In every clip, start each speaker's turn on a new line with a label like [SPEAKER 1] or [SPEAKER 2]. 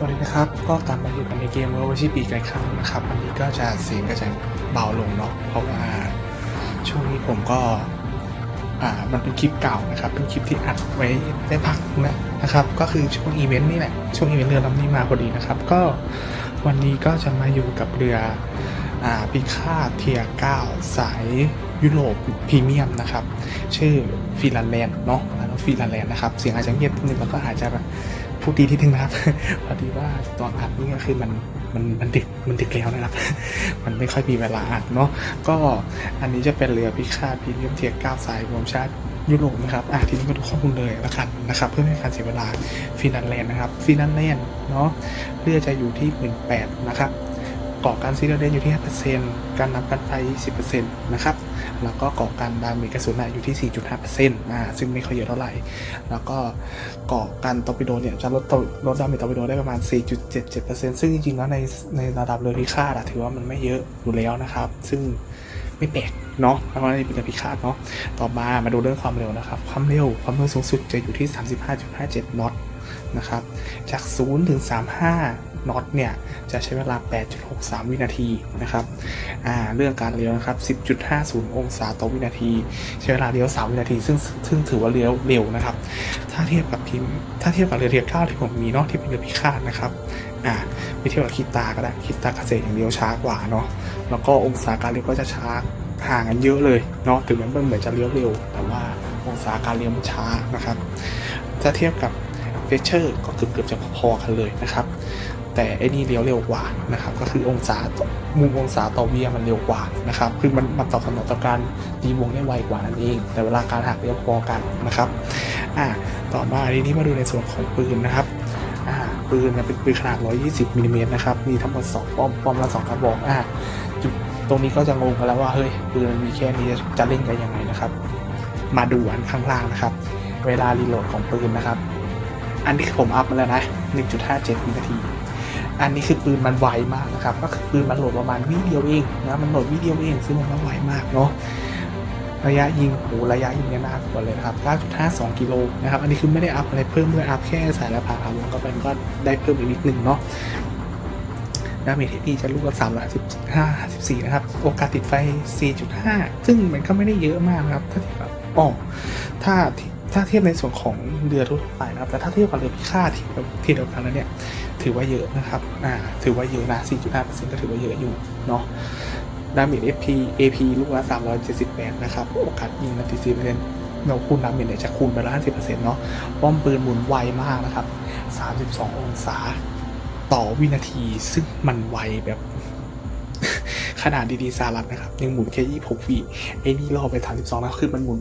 [SPEAKER 1] สวัสดีนะครับ ก็กลับมาอยู่กันในเกมเวอร์วชิปีกไกลครั้งนะครับวันนี้ก็จะเสียงก็จะเบาลงเนาะเพราะว่าช่วงนี้ผมก็อ่ามันเป็นคลิปเก่านะครับ เป็นคลิปที่อัดไว้ได้พักนะนะครับ ก็คือช่วงอีเวนต์นี่แหละช่วงอีเวนต์เรือลำนี้มาพอดีนะครับ ก็วันนี้ก็จะมาอยู่กับเรืออ่าพิฆาตเทียเก้าสายยุโรปพรีเมียมนะครับ ชื่อฟิลันแลนด์เนาะร้านฟิลันแลนด์นะครับ เสียงอาจจะเงียบนิดนึงแล้วก็อาจจะ พูดดีที่นึงนะครับพอดีว่าตอนอัดนี่ก็คือมันมันมันดึกมันดึกแล้วนะครับ มันไม่ค่อยมีเวลาอัดเนาะก็อันนี้จะเป็นเรือพิฆาตพรีเมียมเทียร์9สายรวมชาติยุโรปนะครับอะทีนี้มาดูข้อมูลเลยละกันนะครับ เพื่อไม่ให้การเสียเวลาฟินแลนด์นะครับฟินแลนด์เนาะเรือจะอยู่ที่ 18,000นะครับ กาะการซีเรียลเดนอยู่ที่ 5%การนำกันไฟ 10%นะครับ แล้วก็เกาะกันดาเมจกระสุนน่ะอยู่ที่ 4.5%อ่า ซึ่งไม่ค่อยเยอะเท่าไหร่ แล้วก็เกาะกันตอร์ปิโดเนี่ยจะลดตลดดาเมจตอร์ปิโดได้ประมาณ 4.77%ซึ่งจริงๆแล้วในในระดับเรือพิฆาตอะถือว่ามันไม่เยอะอยู่แล้วนะครับ ซึ่งไม่แปลกเนาะเพราะว่านี่เป็นเรือพิฆาตเนาะ ต่อมามาดูเรื่องความเร็วนะครับ ความเร็ว ความเร็วสูงสุดจะอยู่ที่ 35.57 นอตนะครับ จาก 0 ถึง 35 น็อตเนี่ยจะใช้เวลา 8.63 วินาทีนะครับเรื่องการเลี้ยวนะครับ 10.50 องศาต่อวินาที ใช้เวลาเลี้ยว 3 วินาที ซึ่งซึ่งถือว่าเลี้ยวเร็วนะครับ ถ้าเทียบกับทีมถ้าเทียบกับเรือเทียบเก้าที่ผมมีเนาะที่เป็นเรือพิฆาตนะครับอ่าไปเทียบกับคิตาก็ได้คิตาเกษตรอย่างเดียวช้ากว่าเนาะแล้วก็องศาการเลี้ยวก็จะช้าห่างกันเยอะเลยเนาะถึงแม้มันเหมือนจะเลี้ยวเร็ว แต่ว่าองศาการเลี้ยวมันช้านะครับ ถ้าเทียบกับเฟเชอร์ก็เกือบเกือบจะพอๆกันเลยนะครับ แต่ไอ้นี่เลี้ยวเร็วกว่านะครับก็คือองศาต่อมุมองศาต่อเวียมันเร็วกว่านะครับคือมันมันตอบสนองต่อการตีวงได้ไวกว่านั่นเอง แต่เวลาการหักเลี้ยวพอกันนะครับอ่าต่อมาทีนี้มาดูในส่วนของปืนนะครับอ่าปืนเนี่ยเป็นปืนขนาด 120มิลลิเมตรนะครับมีทั้งหมด2ป้อมป้อมละ2กระบอกอ่าจุดตรงนี้ก็จะงงกันแล้วว่าเฮ้ยปืนมีแค่นี้จะเล่นกันยังไงนะครับ มาดูอันข้างล่างนะครับ เวลารีโหลดของปืนนะครับ อันนี้ผมอัพมาแล้วนะ 1.57วินาที อันนี้คือปืนมันไวมากนะครับ ก็คือปืนมันโหลดประมาณวิเดียวเองนะมันโหลดวิเดียวเองซึ่งมันไวมากเนาะระยะยิงโอ้ระยะยิงเนี่ยน่ากลัวเลยครับ 9.52 กิโลนะครับ อันนี้คือไม่ได้อัพอะไรเพิ่มเลยอัพแค่สายและผ่านอาวงก็เป็นก็ได้เพิ่มอีกนิดนึงเนาะดาเมจที่ดีจะลูกละ355 54นะครับ โอกาสติดไฟ 4.5 ซึ่งมันก็ไม่ได้เยอะมากนะครับ ถ้าเทียบกับอ๋อถ้าถ้าเทียบในส่วนของเรือทั่วไปนะครับ แต่ถ้าเทียบกับเรือพิฆาตที่ที่เดียวกันแล้วเนี่ย ถือว่าเยอะนะครับอ่าถือว่าเยอะนะ4.5%ก็ถือว่าเยอะอยู่เนาะดาเมจ FP AP ลูกละ378 นะครับ โอกาสยิงนาที10%เราคูณดาเมจเนี่ยจะคูณไปละ50%เนาะป้อมปืนหมุนไวมากนะครับ 32 องศาต่อวินาทีซึ่งมันไวแบบ ขนาดดีๆสหรัฐนะครับ ยังหมุนแค่26วิไอ้นี่รอไป32นะคือมันหมุน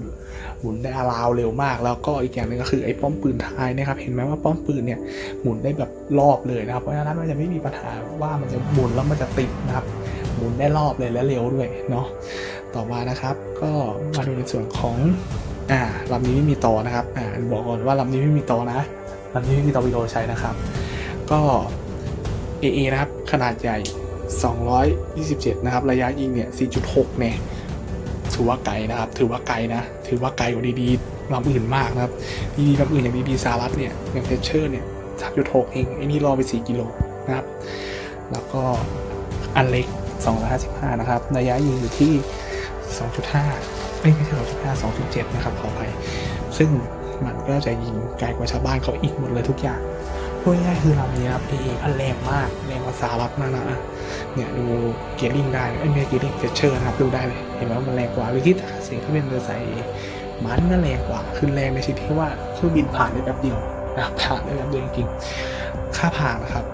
[SPEAKER 1] หมุนได้อาราวเร็วมาก แล้วก็อีกอย่างหนึ่งก็คือไอ้ป้อมปืนท้ายนะครับ เห็นไหมว่าป้อมปืนเนี่ยหมุนได้แบบรอบเลยนะครับ เพราะฉะนั้นมันจะไม่มีปัญหาว่ามันจะหมุนแล้วมันจะติดนะครับ หมุนได้รอบเลยและเร็วด้วยเนาะ ต่อมานะครับ ก็มาดูในส่วนของอ่าลำนี้ไม่มีต่อนะครับ อ่าบอกก่อนว่าลำนี้ไม่มีต่อนะลำนี้ไม่มีต่อวิดีโอใช้นะครับ ก็ AA นะครับ ขนาดใหญ่ 227 นะครับ ระยะยิงเนี่ย 4.6 เนี่ย ถือว่าไกลนะครับ ถือว่าไกลนะ ถือว่าไกลกว่าดีๆลำอื่นมากนะครับ ดีๆลำอื่นอย่างดีๆสหรัฐเนี่ย อย่างเทเชอร์เนี่ย 3.6 เอง ไอ้นี่รอไป 4 กิโลนะครับ แล้วก็อันเล็ก 255 นะครับ ระยะยิงอยู่ที่ 2.5 ไม่ไม่ใช่ 2.5 2.7 นะครับ ขออภัย ซึ่งมันก็จะยิงไกลกว่าชาวบ้านเขาอีกหมดเลยทุกอย่าง พูดง่ายคือลำนี้ครับ AA พันแรงมากแรงกว่าสหรัฐมากนะเนี่ยดูเกียร์ลิงได้ไอ้ยไม่ใช่เกียร์ลิงเฟเชอร์นะครับดูได้เลยเห็นไหมว่ามันแรงกว่าวิธีตากเสียงที่เป็นเรือใส่มันก็แรงกว่าคือแรงในชนิดที่ว่าเครื่องบินผ่านได้แป๊บเดียวนะผ่านได้แป๊บเดียวจริงๆค่าผ่านนะครับ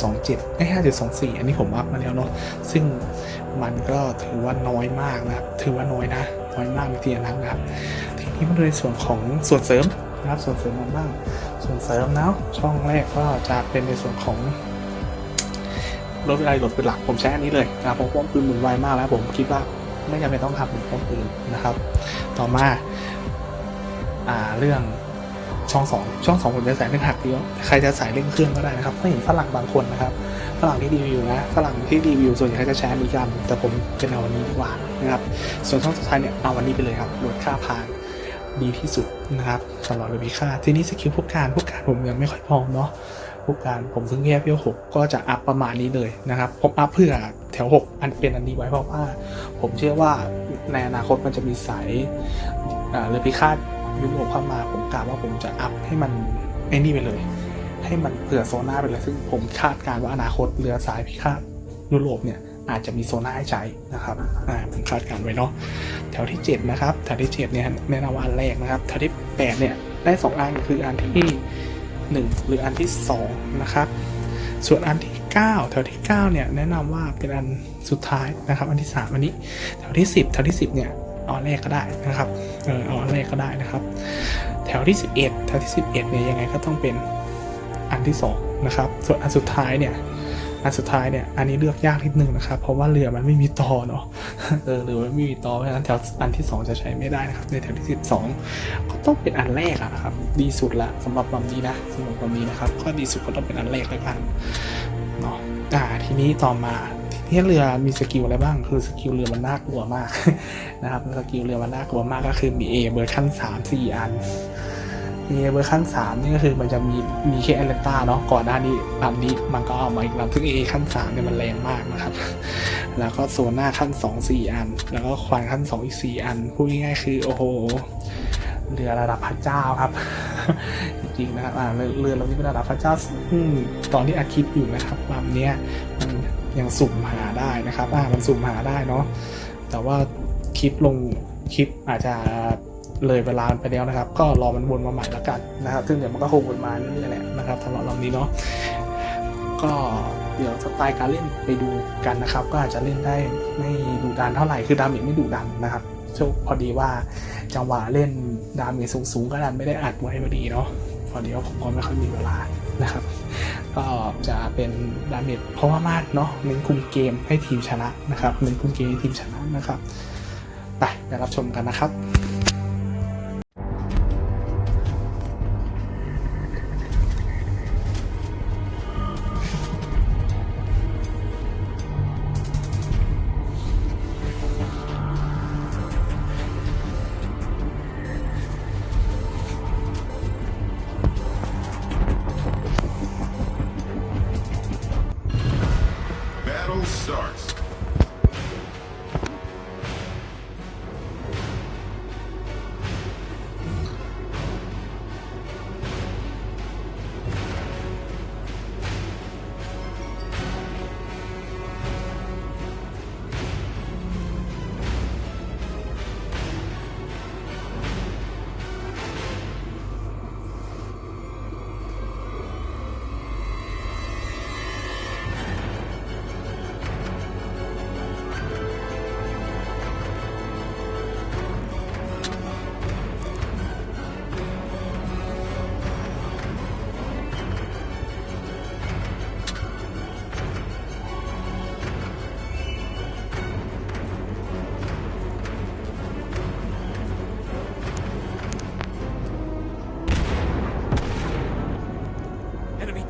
[SPEAKER 1] 5.27ไอ้5.24 อันนี้ผมอัพมาแล้วเนาะ ซึ่งมันก็ถือว่าน้อยมากนะครับ ถือว่าน้อยนะ น้อยมากในทีนั้นนะครับ ทีนี้มาดูในส่วนของส่วนเสริม นะครับ ส่วนเสริมมันบ้าง ส่วนเสริมแล้วช่องแรกก็จะเป็นในส่วนของรถเวลาโหลดเป็นหลักผมใช้อันนี้เลยนะครับผมป้อมปืนหมุนไวมากแล้วผมคิดว่าไม่จำเป็นต้องทำหมือนป้อมปืนนะครับ ต่อมาอ่าเรื่องช่องสองช่องสองผมจะใส่เรื่งหักเดียวใครจะใส่เร่งเครื่องก็ได้นะครับก็เห็นฝรั่งบางคนนะครับฝรั่งที่รีวิวนะฝรั่งที่รีวิวส่วนใหญ่เขาจะใช้อันนี้กันแต่ผมเป็นเอาวันนี้ดีกว่านะครับส่วนช่องสุดท้ายเนี่ยเอาวันนี้ไปเลยครับลดค่าพาน ดีที่สุดนะครับสำหรับเรือพิฆาตทีนี้สกิลพวกการพวกการผมยังไม่ค่อยพอเนาะผู้การผมเพิ่งแค่เพียวหกก็จะอัพประมาณนี้เลยนะครับผมอัพเพื่อแถว 6 อันเป็นอันนี้ไว้เพราะว่า ผมเชื่อว่าในอนาคตมันจะมีสายเรือพิฆาตยุโรปเข้ามาผมกะว่าผมจะอัพให้มันไอ้นี่ไปเลย ให้มันเผื่อโซน่าไปเลยซึ่งผมคาดการณ์ว่าอนาคตเรือสายพิฆาตยุโรปเนี่ย อาจจะมีโซน่าให้ใช้นะครับอ่าผมคาดการณ์ไว้เนาะแถวที่ 7 นะครับแถวที่ 7 เนี่ยแนะนำว่าอันแรกนะครับแถวที่ 8 เนี่ยได้ 2 อันคืออันที่ 1 หรืออันที่ 2 นะครับ ส่วนอันที่ 9 แถวที่ 9 เนี่ยแนะนำว่าเป็นอันสุดท้ายนะครับ อันที่ 3 อันนี้ แถวที่ 10 แถวที่ 10 เนี่ยเอาอันแรกก็ได้นะครับ เออเอาอันแรกก็ได้นะครับ แถวที่ 11 แถวที่ 11 เนี่ยยังไงก็ต้องเป็นอันที่ 2 นะครับ ส่วนอันสุดท้ายเนี่ย อันสุดท้ายเนี่ยอันนี้เลือกยากนิดนึงนะครับ เพราะว่าเรือมันไม่มีต่อเนาะเออหรือไม่มีต่อเพราะฉะนั้นแถวอันที่ 2 จะใช้ไม่ได้นะครับ ในแถวที่ 12 ก็ต้องเป็นอันแรกอะนะครับ ดีสุดละสำหรับลำนี้นะสำหรับลำนี้นะครับก็ดีสุดก็ต้องเป็นอันแรกแล้วกันเนาะอ่าทีนี้ต่อมาทีนี้เรือมีสกิลอะไรบ้าง คือสกิลเรือมันน่ากลัวมากนะครับ สกิลเรือมันน่ากลัวมากก็คือมีเอเบอร์ขั้น3 4 อัน เบอร์ขั้นสามนี่ก็คือมันจะมีมีแค่แอตแลนตาเนาะก่อนหน้านี้ลำนี้มันก็เอามาอีกลำซึ่งเอขั้นสามเนี่ยมันแรงมากนะครับ แล้วก็โซน่าขั้นสองสี่อัน แล้วก็ควันขั้นสองอีกสี่อัน พูดง่ายๆคือโอ้โหเรือระดับพระเจ้าครับ จริงๆนะครับเรือเรือลำนี้เป็นระดับพระเจ้าตอนที่อาคิดอยู่นะครับลำเนี้ยมันยังสุ่มหาได้นะครับอ่ามันสุ่มหาได้เนาะแต่ว่าคลิปลงคลิปอาจจะ เลยเวลาไปแล้วนะครับ ก็รอมันวนมาใหม่แล้วกันนะครับ ซึ่งเดี๋ยวมันก็คงวนมาเรื่อยๆแหละนะครับสำหรับลำนี้เนาะก็เดี๋ยวสไตล์การเล่นไปดูกันนะครับ ก็อาจจะเล่นได้ไม่ดุดันเท่าไหร่คือดาเมจไม่ดุดันนะครับโชคพอดีว่าจังหวะเล่นดาเมจสูงๆก็ดันไม่ได้อัดไว้พอดีเนาะพอดีว่าผมก็ไม่ค่อยมีเวลานะครับ ก็จะเป็นดาเมจเพราะว่ามากเนาะเน้นคุมเกมให้ทีมชนะนะครับเน้นคุมเกมให้ทีมชนะนะครับไปไปรับชมกันนะครับ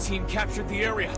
[SPEAKER 2] team captured the area.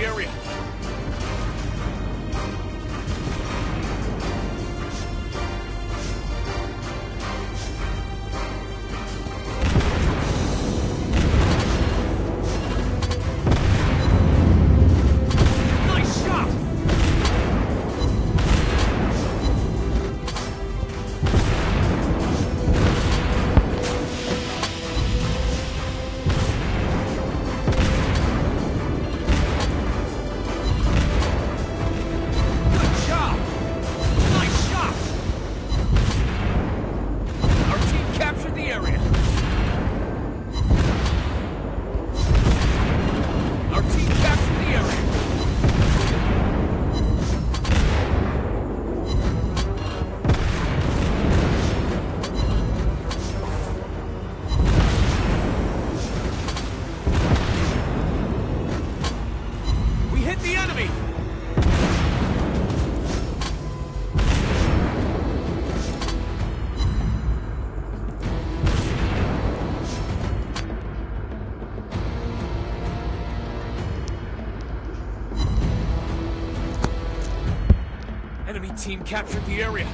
[SPEAKER 2] The area. Enemy team captured the area.